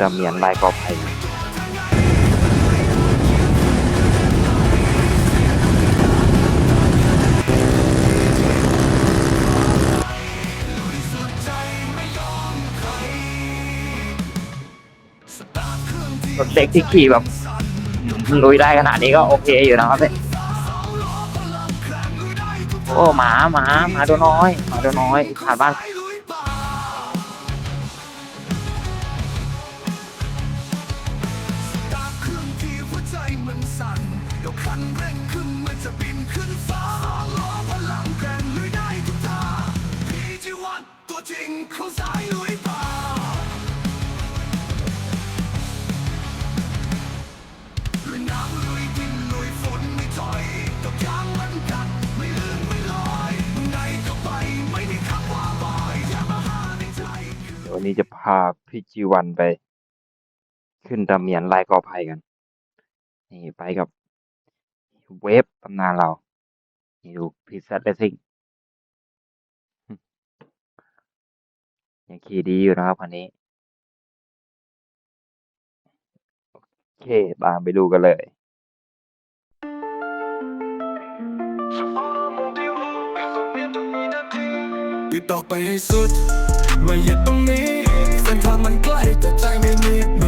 ตามเมียนลายกอไผ่รถเล็กที่ขี่แบบลุยได้ขนาดนี้ก็โอเคอยู่นะครับเนี่ยโอ้หมาหมาหมาตัวน้อยหมาตัวน้อยผ่านบ้าน คันเร่งขึ้นเหมันจะบินขึ้นฟ้าล้อพลังแกร่งลุยได้ทุกทางพีจีวันตัวจริงเขาสายลุยป่าลุยน้ำลุยดินลุยฝนไม่ถอยตกยางมันกัดไม่ลื่นไม่ลอยในก็ไปไม่ได้คำว่าบายยามาหาในใจวันนี้จะพาพี่จีวันไป ขึ้นตามเมียนลายกอไผ่กัน นี่ไปกับ เวฟตำนานเรา นี่ดูพิซซ่าเลสซิ่งยังขี่ดีอยู่นะครับคันนี้ โอเคตามไปดูกันเลยติดต่อไปให้สุด ไม่หยุดตรงนี้เส้นทางมันใกล้แต่ใจไม่มี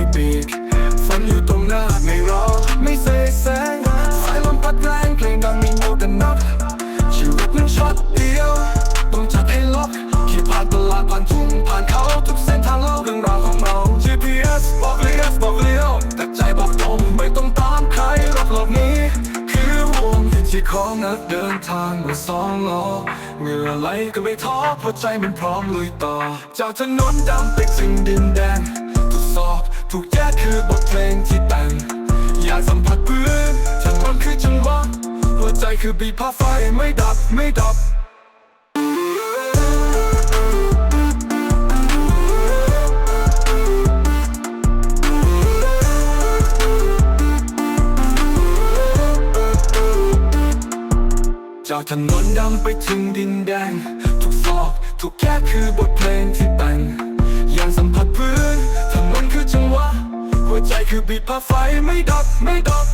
ไรก็ไม่ท้อเพราะใจมันพร้อมลุยต่อ จากถนนดำไปถึงดินแดนทุกซอกทุกแยกคือบทเพลงที่แต่ง อยากสัมผัสพื้นฉันมันคือจังหวะหัวใจคือบีบผ้าไฟไม่ดับไม่ดับ จากถนนดำไปถึงดินแดง ทุกซอกทุกแยกคือบทเพลงที่แต่งยางสัมผัสพื้นถนนคือจังหวะ หัวใจคือบีบผ้าไฟไม่ดับไม่ดับ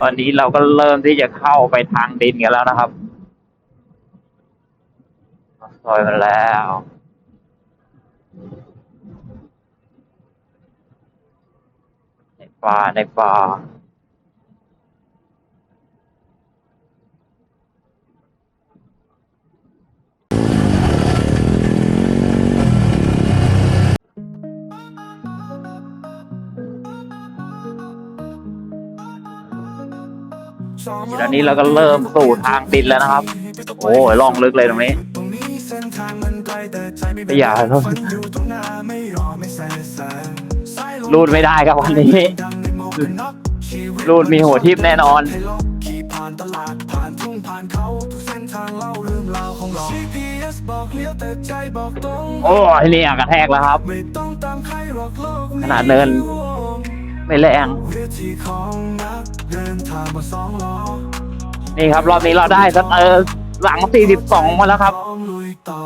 ตอนนี้เราก็เริ่มที่จะเข้าไปทางดินกันแล้วนะครับซอยมาแล้วในป่าในป่า ตอนนี้เราก็เริ่มสู่ทางดินแล้วนะครับ โอ้ยล่องลึกเลยตรงนี้ตรงนี้เส้นทางมันไกลแต่ใจไม่ไม่อยากครับฝันอยู่ตรงหน้าไม่รอไม่แสแสงสายลมรูดไม่ได้ครับวันนี้ดังในหมวกกันน็อกชีวิตรูดมีหัวทิ่มแน่นอนให้ล็อกขี่ผ่านตลาดผ่านทุ่งผ่านเขาทุกเส้นทางเล่าเรื่องราวของเรา GPS บอกเลี้ยวแต่ใจบอกตรงโอ้ยนี่กระแทกแล้วครับไม่ต้องตามใครหรอกโลกขนาดเดิน ไม่แรงเวทีของนัก เดินทางมาสองล้อนี่ครับ รอบนี้เราได้สเตอร์หลัง 42 มาแล้วครับพร้อมลุยต่อ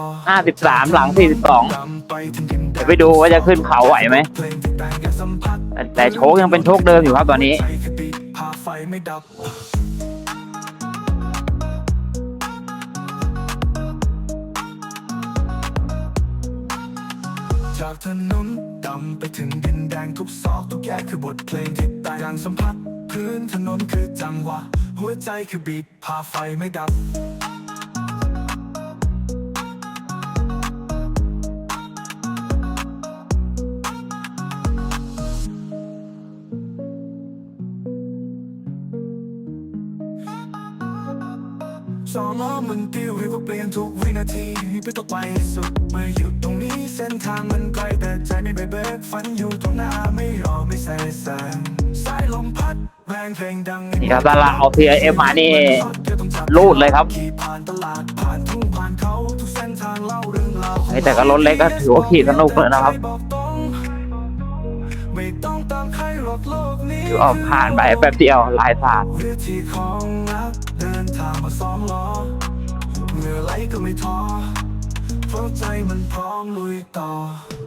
53 หลัง 42ดำไปถึงดินแดเดี๋ยวนไปดูว่าจะขึ้นเขาไหวไหม เพลงที่แต่งแก่สัมผัสแต่แต่โชคยังเป็นโชคเดิมอยู่ครับตอนนี้ ใจคือปีพาไฟไม่ดับ จากถนนดำไปถึงดินแดงทุกซอกทุกแยกคือบทเพลงที่แต่างอย่างสัมผัส พื้นถนนคือจังหวะ หัวใจคือบีบพาไฟไม่ดับ วเรียกว่าเปลี่ยนทุกวินาทีไปต่อไปให้สุดเมื่ออยู่ตรงนี้เส้นทางมันไกลแต่ใจไม่เบเบิกฝันอยู่ตรงหน้าไม่รอไม่แส่แสงสายลมพัดแรงเพลงดังนี่ครับถ้าเราเอา PIF มานี่รูดเลยครับขี่ผ่านตลาดผ่านทุ่งผ่านเขาทุกเส้นทางเล่าเรื่องราวของเฮ้ยแต่ก็รถเล็กก็ถือว่าขี่สนุกเลยนะครับไม่ต้องตามใครหรอกโลกนี้ถือว่าผ่านไปแป๊บเดียวลายสาดเรื อที่ของนักเดินทางมาสองล้อเหงื่อไหลก็ไม่ท้อเพราะใจมันพร้อมลุยต่อ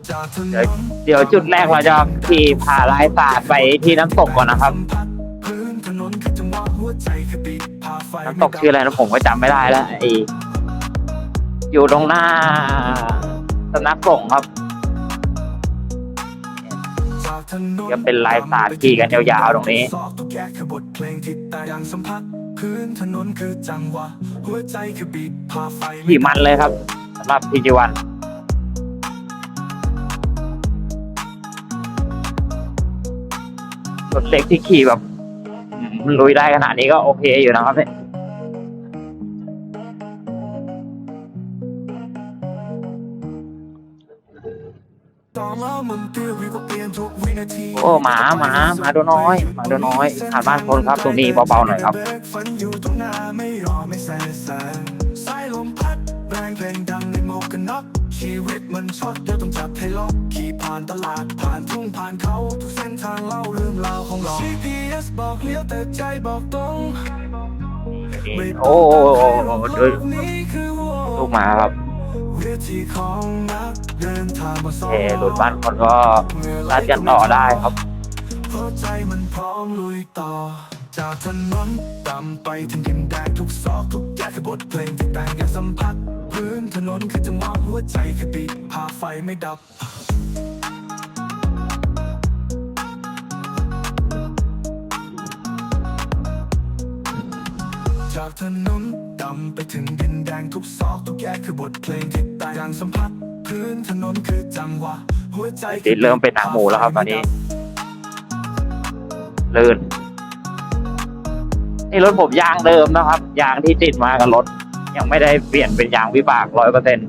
จากถนเดี๋ยวนเดี๋ยวจุดแรกเราจะขี่ผ่าลายสาดไปที่น้ำตกก่อนนะครับพื้นถนนคือจังหวะหัวใจคือบีบพาไฟน้ำตกชื่ออะไรนะผมก็จำไม่ได้แล้วไออยู่ตรงหน้าสำนักสงฆ์ครับ จากถนนก็เป็นลายสาดขี่กันยาวๆตรงนี้ ซอกทุกแยกคือบทเพลงที่ตายังสัมผัส พื้นถนนคือจังหวะหัวใจคือบีบพาไฟขี่มันเลยครับสำหรับพีจีวันรถเล็กที่ขี่แบบอืมลุยได้ขนาดนี้ก็โอเคอยู่นะครับเนี่ยตอนแล้วมันติ้ววิวก็เโอ้หมาหมาหมาตัวน้อยหมาตัวน้อยผ่านบ้านคนครับตรงนี้เบาๆหน่อยครับแรงเพลงดังในหมวกกันน็อกชีวิตมันช็อตเดี๋ยวต้องจับให้ล็อกขี่ผ่านตลาดผ่านทุ่งผ่านเขาทุกเส้นทางเล่าเรื่องราวของเรา GPS บอกเลี้ยวแต่ใจบอกตรงโอ้โหต้องดูโลกนี้คือวงลูกหมาครับ เวทีของนักเดินทางมาสองเอรถบ้านคนก็รัดกันต่อได้ครับเพราะใจมันพร้อมลุยต่อ จากถนนต่ำไปถึงดินแดงทุกซอกทุกแยกคือบทเพลงที่แต่งอยากสัมผัสพื้นถนนคือจังหวะหัวใจคือบีบพาไฟไม่ดับจากถนน ดำไปถึงดินแดงทุกซอกทุกแยกคือบทเพลงที่ตายอย่างสัมผัสพื้นถนนคือจังหวะหัวใจติดเริ่มเป็นหนังหมูแล้วครับตอนนี้ลื่นนี่รถผมยางเดิมนะครับ ยางที่ติดมากับรถ ยังไม่ได้เปลี่ยนเป็นยางวิบากร้อยเปอร์เซ็นต์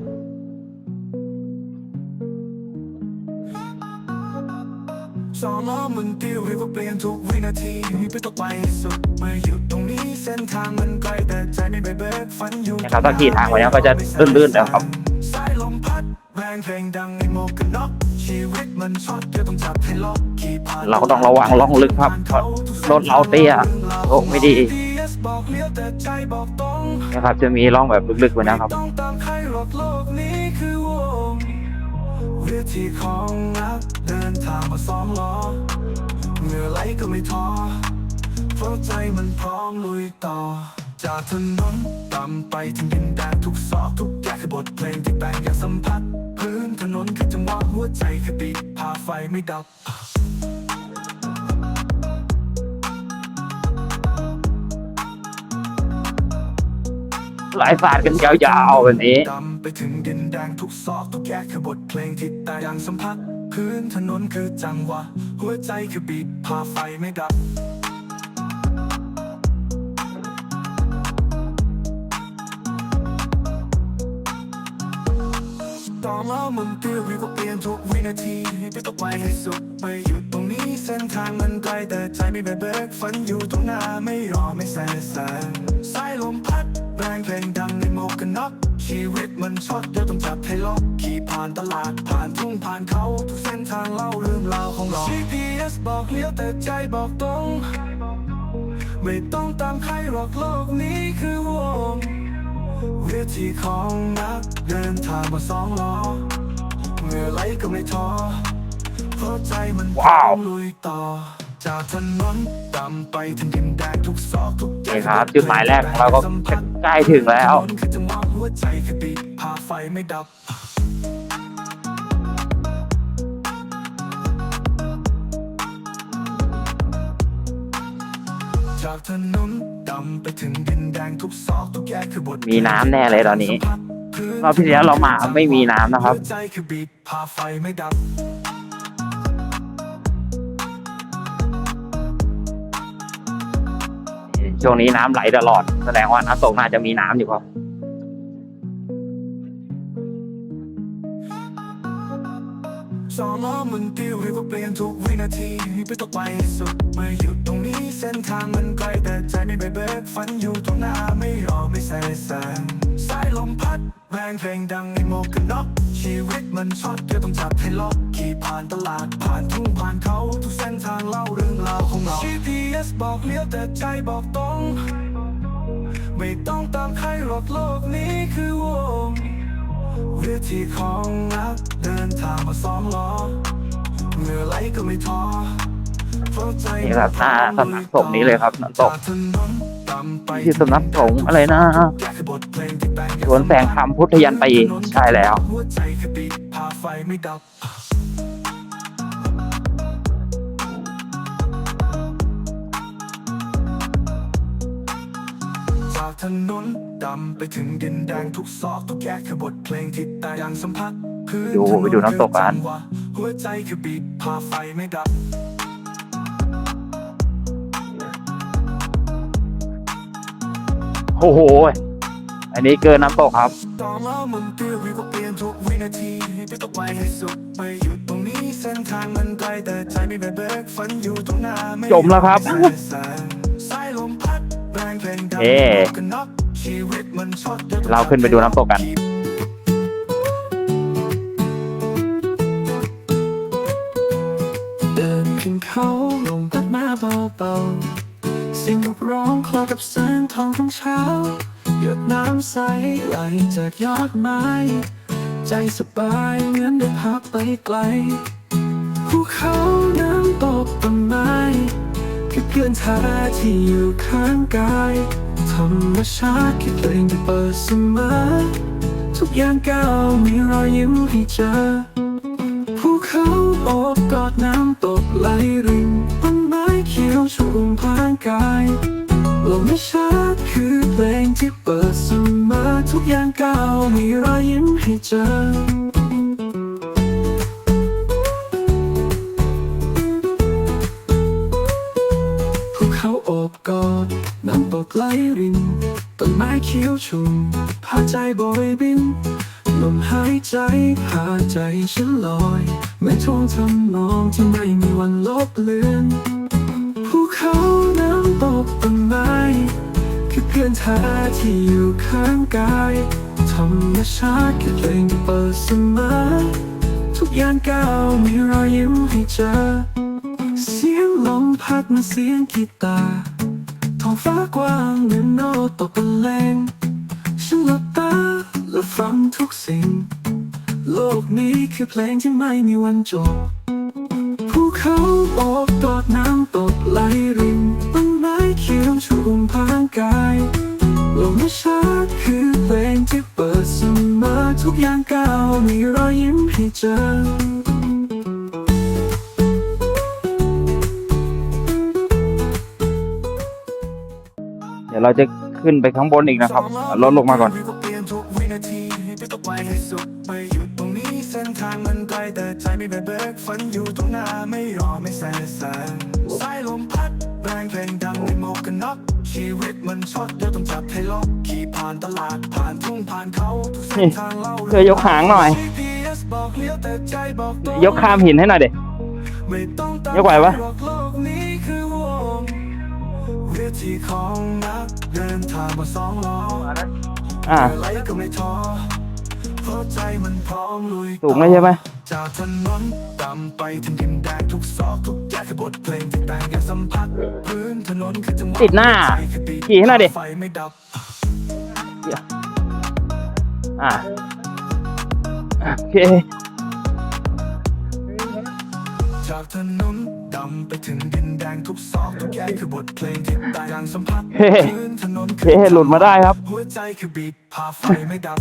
สองล้อมันติ้วเรียกว่าเปลี่ยนทุกวินาทีไปต่อไปให้สุดเมื่ออยู่ตรงนี้เส้นทางมันไกลแต่ใจไม่เบเบิกฝันอยู่นะครับถ้าขี่ทางไปแล้วก็จะลื่นๆนะครับสายลมพัดแรงเพลงดังในหมวกกันน็อกชีวิตมันช็อตเดี๋ยวต้องจับให้ล็อกขี่ผ่านเราก็ต้องระวังล่องลึกครับเพราะรถเราเตี้ยโอ้ไม่ดี GPS บอกเลี้ยวแต่ใจบอกตรงนะครับจะมีร่องแบบลึกๆไว้นะครับต้องตามใครหรอกโลกนี้คือวงเวทีของ นักเดินทางมาสองล้อเหงื่อไหลก็ไม่ท้อเพราะใจมันพร้อมลุยต่อ จากถนนต่ำไปถึงดินแดนทุกซอกทุกแยกคือบทเพลงที่แต่งอยากสัมผัส พื้นถนนคือจังหวะหัวใจคือบีบพาไฟไม่ดับหลายสาดกันยาวๆแบบนี้ ดำไปถึงดินแดงทุกซอกทุกแยกคือบทเพลงที่แต่ยังสัมผัส พื้นถนนคือจังหวะ หัวใจคือบีบพาไฟไม่ดับตอนแล้วมันติ้ววิวก็เปลี่ยนทุกวินาทีไปต่อไปให้สุดไปอยู่ตรงนี้เส้นทางมันไกลแต่ใจไม่เบเบิกฝันอยู่ตรงหน้าไม่รอไม่แส่แสงสายลมพัด แรงเพลงดังในหมวกกันน็อกชีวิตมันช็อตเดี๋ยวต้องจับให้ล็อกขี่ผ่านตลาดผ่านทุ่งผ่านเขาทุกเส้นทางเล่าเรื่องราวของเรา GPS บอกเลี้ยวแต่ใจบอกตรง ไม่ต้องตามใครหรอกโลกนี้คือวงเวทีของนักเดินทางมาสองล้อเหงื่อไหลก็ไม่ท้อเพราะใจมันพร้ว้าอวมลุยต่อ จากถนนต่ำไปถึงดินแดงทุกซอกทุกแยนี่ครับจุดหมายแรกของเราก็ใกล้ถึงแล้วถนนคือจังหวะหัวใจคือบีบพาไฟไม่ดับจากถนนดำไปถึงดินแดงทุกซอกทุกแยกคือบทมีน้ำแน่เลยตอนนี้รอบที่แล้วเรามาไม่มีน้ำนะครับ ชช่วงนี้น้ำไหลตลอด แสดงว่าน้ำตกน่าจะมีน้ำอยู่ครับสองล้อมันติ้วเรียกว่าเปลี่ยนทุกวินาทีไปต่อไปให้สุดเมื่ออยู่ตรงนี้เส้นทางมันไกลแต่ใจไม่ไปเบิกฝันอยู่ตรงหน้าไม่รอไม่แส่แสงสายลมพัดแรงเพลงดังในหมวกกันน็อกชีวิตมันช็อตเดียวต้องจับให้ล็อกขี่ผ่านตลาดผ่านทุ่งผ่านเขาทุกเส้นทางเล่าเรื่องราวของเรา GPS บอกเลี้ยวแต่ใจบอกตรง ไม่ต้องตามใครหรอกโลกนี้คือวงเรือที่ของนักเดินทางมาสองล้อเหงื่อไหลก็ไม่ท้อเพราะใจนี่ครับหน้าสำนักสงฆ์นี้เลยครับน้ำตกจากถนนต่ำไปที่สำนักสงฆ์อะไรนะแค่บทเพลงที่แต่งสวนแสงธรรมพุทธยันตีใช่แล้ว ถนนดำไปถึงดินแดงทุกซอกทุกแยกคือบทเพลงที่แต่ยังสัมผัสพื้นดูไปดูน้ำตกกันคือจังหวะหัวใจคือบีบพาไฟไม่ดับโอ้โห อันนี้เกินน้ำตกครับตอนเรามันเปลี่ยนวิวก็เปลี่ยนทุกวินาทีไปต่อไปให้สุดไปอยู่ตรงนี้เส้นทางมันไกลแต่ใจไม่ไปเบิกฝันอยู่ตรงหน้าไม่จมแล้วครับ เอ๊เราขึ้นไปดูน้ำตกกัน เดินขึ้นเขาลงตัดมาเบาๆเสียงนกร้องคลอกับแสงทองของเช้า หยดน้ำใสไหลจากยอดไม้ ใจสบายเหมือนได้พักไปไกลภูเขาน้ำตกต้นไม้ เพื่อนทาที่อยู่ข้างกายธรรมชาติคือเพลงที่เปิดเสมอทุกอย่างก้าวมีรอยยิ้มให้เจอภูเขาโอบกอดน้ำตกไหลรินต้นไม้เขียวชุ่มพางกายลมชาติคือเพลงที่เปิดเสมอทุกอย่างก้าวมีรอยยิ้มให้เจอ เขียวชุ่มพาใจโบยบินลมหายใจพาใจฉันลอยไม่ท่วงทำนองที่ไม่มีวันลบเลือนภูเขาน้ำตกต้นไม้คือเพื่อนแท้ที่อยู่ข้างกายธรรมชาติคือเพลงเปิดเสมอทุกอย่างก้าวมีรอยยิ้มให้เจอ เสียงลมพัดมาเสียงกีตาร์ ท้องฟ้ากว้างเหมือนโน้ตตกบรรเลงฉันหลับตาและฟังทุกสิ่ง โลกนี้คือเพลงที่ไม่มีวันจบภูเขาโอบกอดน้ำตกไหลรินต้นไม้เขียวชุ่มพางกายลมชาติคือเพลงที่เปิดเสมอทุกอย่างก้าวมีรอยยิ้มให้เจอ ดี๋ยวเราจะขึ้นไปข้างบนอีกนะครับเอารถลงมาก่อนเปลี่ยนทุกวินาทีไปต่อไปให้สุดไปอยู่ตรงนี้เส้นทางมันไกลแต่ใจไม่ไปเบิกฝันอยู่ตรงหน้าไม่รอไม่แส่แสงสายลมพัดแรงเพลงดังในหมวกกันน็อกชีวิตมันช็อตเดี๋ยวต้องจับให้ล็อกขี่ผ่านตลาดผ่านทุ่งผ่านเขาทุกเส้นทางเล่าเธอยกหางหน่อย GPS บอกเลี้ยวแต่ใจบอกตรงยกข้ามหินให้หน่อยเด็ไม่ต้องตามยกไหวปะ ที่ของนักเดินทางมาสองล้ออ่าอะไรก็ไม่ท้อเพราะใจมันพร้อมลุยสูงเลยใช่ไหมจากถนนดำไปถึงดินแดงทุกซอกทุกแยกคือบทเพลงที่แต่งอย่างสัมผัสพื้นถนนคือจังหวะติดหน้าใจคือบีบขี่ให้หน่อยดิไฟไม่ดับอ่าโอเค จากถนนดำไปถึงดินแดงทุกซอกทุกแยกคือบทเพลงที่ต่งอย่างสัมผัสเฮ้พื้นถนนโอเคหลุดมาได้ครับ หัวใจคือบีบพาไฟไม่ดับ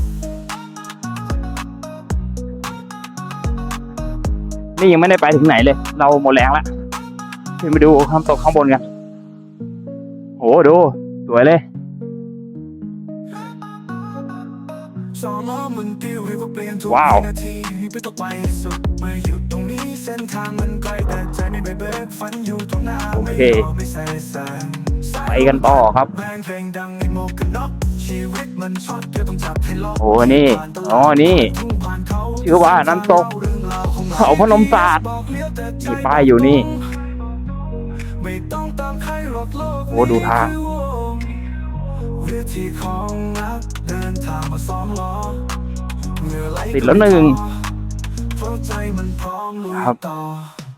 นี่ยังไม่ได้ไปถึงไหนเลย เราหมดแรงละขึ้นไปดูข้ามตกข้างบนกันโหดู สวยเลย วเรียกว่าเปลี่ยนทุกว้าววินาทีไปต่อไปให้สุดเมื่ออยู่ตรงนี้เส้นทางมันไกลแต่ใจไม่ไปเบิกฝันอยู่ตรงหน้าโอไม่เครอไม่แส่แสงไปกันต่อครับแรงเพลงดังในหมวกกันน็อกชีวิตมันช็อตเดี๋ยวต้องจับให้ล็อกโอ้นี่ อ๋อ นี่ ชื่อว่าน้ำตกเขาพนมสาดมีป้ายอยู่นี่ไม่ต้องตามใครหรอกโลกโอ้ดูทางวิธีของนักเดินทางมาซ้อมล้อเหงื่อไหล ติดแล้วหนึ่งเพราะใจมันพร้อมลุยครับต่อ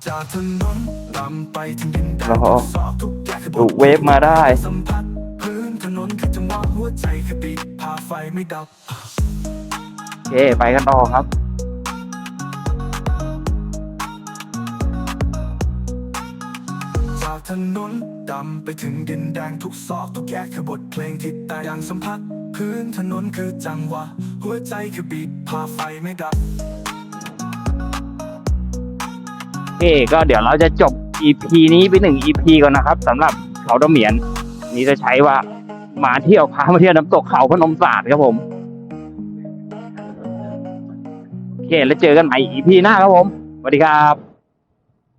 จากถนนลำไปถึงดินแดนแล้วสอบทุกอย่างคือบดูทเวฟมาได้สัมผัสพื้นถนนคือจังหวะหัวใจคือปีกพาไฟไม่ดับโอเคไปกันต่อครับจากถนนดำไปถึงดินแดงทุกซอกทุกแยกคือบทเพลงที่แต่อย่างสัมผัส พื้นถนนคือจังหวะ หัวใจคือบีทพาไฟไม่ดับ โอเคก็เดี๋ยวเราจะจบ EP นี้ไปหนึ่ง EP ก่อนนะครับสำหรับเขาดำเหมียน นี่จะใช้ว่ามาเที่ยวพามาเที่ยวน้ำตกเขาพนมสาดครับผม โอเค แล้วเจอกันใหม่ EP หน้าครับผมสวัสดีครับ